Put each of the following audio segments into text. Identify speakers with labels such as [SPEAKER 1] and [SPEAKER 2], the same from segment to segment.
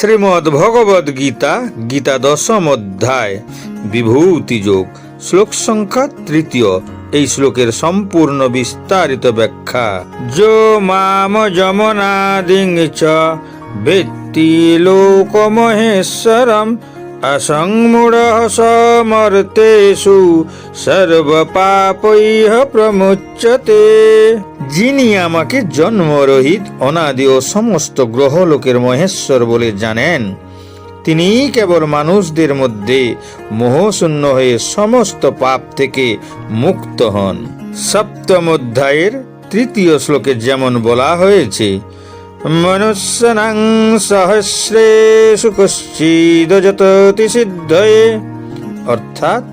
[SPEAKER 1] শ্রীমদ্ ভগবদ গীতা গীতা দশম অধ্যায়, বিভূতি যোগ, শ্লোক সংখ্যা তৃতীয়। এই শ্লোকের সম্পূর্ণ বিস্তারিত ব্যাখ্যা। যো মাম যমনাদিং চ, বেত্তি লোকমহেশ্বরম অসংমূঢ় সমর্তেষু সর্বপাপৈহ প্রমুচ্যতে যিনি আমাকে জন্মরহিত, অনাদি ও সমস্ত গ্রহলোকের মহেশ্বর বলে জানেন, তিনি কেবল মানুষদের মধ্যে মোহশূন্য হয়ে সমস্ত পাপ থেকে মুক্ত হন। সপ্তম অধ্যায়ের তৃতীয় শ্লোকে যেমন বলা হয়েছে মনুষ্যনাং সহস্রেষু কশ্চিদজততি সিদ্ধয়ে অর্থাৎ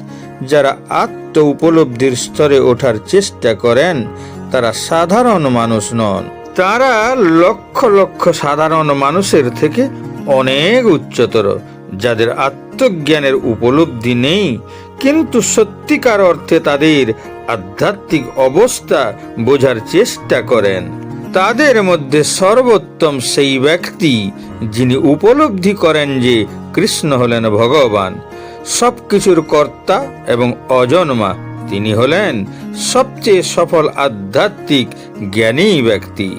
[SPEAKER 1] যারা আত্ম উপলব্ধির স্তরে ওঠার চেষ্টা করেন, তারা সাধারণ মানুষ নন। তারা লক্ষ লক্ষ সাধারণ মানুষের থেকে অনেক উচ্চতর, যাদের আত্মজ্ঞানের উপলব্ধি নেই। কিন্তু সত্যিকার অর্থে তাদের আধ্যাত্মিক অবস্থা বোঝার চেষ্টা করেন। তাদের মধ্যে সর্বোত্তম সেই ব্যক্তি যিনি উপলব্ধি করেন যে কৃষ্ণ হলেন ভগবান। সবকিছুর কর্তা এবং অজন্মা তিনি হলেন সবচেয়ে সফল আধ্যাত্মিক জ্ঞানী ব্যক্তি,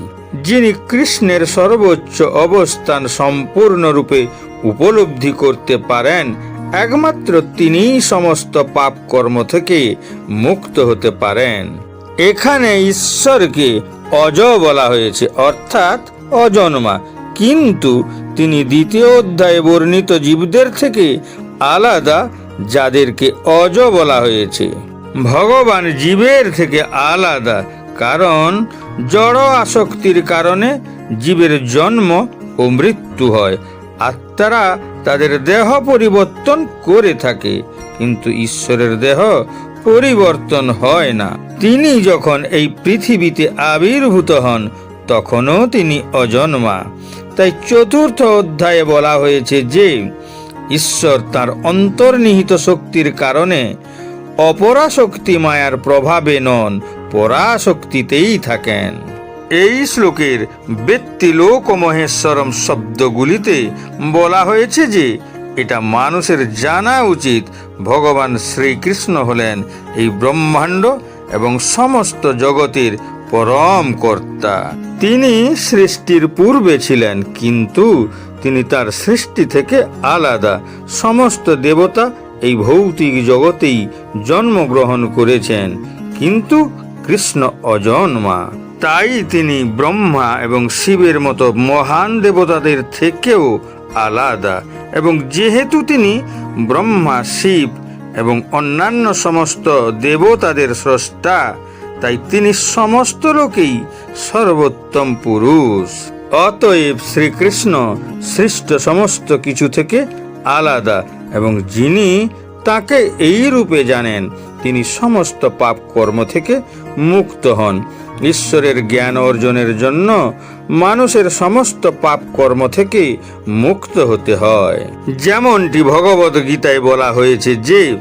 [SPEAKER 1] যিনি কৃষ্ণের সর্বোচ্চ অবস্থান সম্পূর্ণরূপে উপলব্ধি করতে পারেন। একমাত্র তিনিই সমস্ত পাপ কর্ম থেকে মুক্ত হতে পারেন। এখানে ঈশ্বরকে অজ বলা হয়েছে, অর্থাৎ অজন্মা। কিন্তু তিনি দ্বিতীয় অধ্যায়ে বর্ণিত জীবদের থেকে আলাদা, যাদেরকে অজ বলা হয়েছে। ভগবান জীবের থেকে আলাদা, কারণ জড় আসক্তির কারণে জীবের জন্ম ও মৃত্যু হয়। আত্মারা তাদের দেহ পরিবর্তন করে থাকে, কিন্তু ঈশ্বরের দেহ পরিবর্তন হয় না। তিনি যখন এই পৃথিবীতে আবির্ভূত হন, তখনও তিনি অজন্মা। তাই চতুর্থ অধ্যায়ে বলা হয়েছে যে, ঈশ্বর তার অন্তর্নিহিত শক্তির কারণে অপরাশক্তি মায়ার প্রভাবে নন, পরাশক্তিতেই থাকেন। এই শ্লোকের ব্যক্তি লোক মহেশ্বরম শব্দগুলিতে বলা হয়েছে যে, এটা মানুষের জানা উচিত ভগবান শ্রীকৃষ্ণ হলেন এই ব্রহ্মাণ্ড এবং সমস্ত জগতের পরম কর্তা। তিনি সৃষ্টির পূর্বে ছিলেন, কিন্তু তিনি তার সৃষ্টি থেকে আলাদা। সমস্ত দেবতা এই ভৌতিক জগতেই জন্মগ্রহণ করেছেন, কিন্তু কৃষ্ণ অজন্মা। তাই তিনি ব্রহ্মা এবং শিবের মতো মহান দেবতাদের থেকেও আলাদা। এবং যেহেতু তিনি ব্রহ্মা, শিব এবং অন্যান্য সমস্ত দেবতাদের স্রষ্টা, তাই তিনি সমস্ত লোকেই সর্বোত্তম পুরুষ। অতএব শ্রীকৃষ্ণ সৃষ্ট সমস্ত কিছু থেকে আলাদা এবং যিনি তাকে এই রূপে জানেন, তিনি সমস্ত পাপ কর্ম থেকে মুক্ত হন। ঈশ্বরের জ্ঞান অর্জনের জন্য মানুষের সমস্ত পাপ কর্ম থেকে মুক্ত হতে হয়। যেমনটি ভগবত গীতায় বলা হয়েছে যে,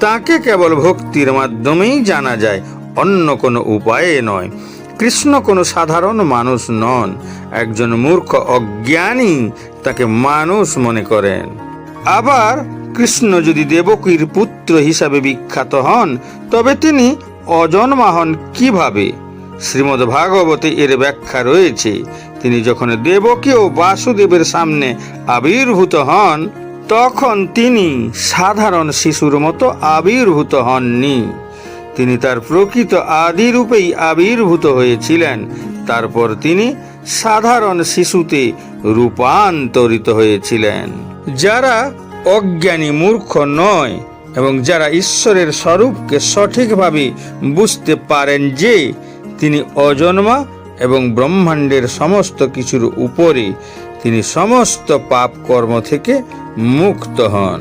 [SPEAKER 1] তাকে কেবল ভক্তির মাধ্যমেই জানা যায়, অন্য কোনো উপায়ে নয়। কৃষ্ণ কোনো সাধারণ মানুষ নন, একজন মূর্খ অজ্ঞানী তাকে মানুষ মনে করেন। আবার কৃষ্ণ যদি দেবকীর পুত্র হিসাবে বিখ্যাত হন, তবে তিনি অজন্মা হন কীভাবে? শ্রীমদ্ ভাগবতে এর ব্যাখ্যা রয়েছে, তিনি যখন দেবকী ও বাসুদেবের সামনে আবির্ভূত হন, তখন তিনি সাধারণ শিশুর মতো আবির্ভূত হননি। তিনি তার প্রকৃত আদি রূপেই আবির্ভূত হয়েছিলেন। তারপর তিনি সাধারণ শিশুতে রূপান্তরিত হয়েছিলেন। যারা অজ্ঞানী মূর্খ নয় এবং যারা ঈশ্বরের স্বরূপকে সঠিকভাবে বুঝতে পারেন যে তিনি অজন্মা এবং ব্রহ্মাণ্ডের সমস্ত কিছুর উপরে তিনি সমস্ত পাপ কর্ম থেকে মুক্ত হন।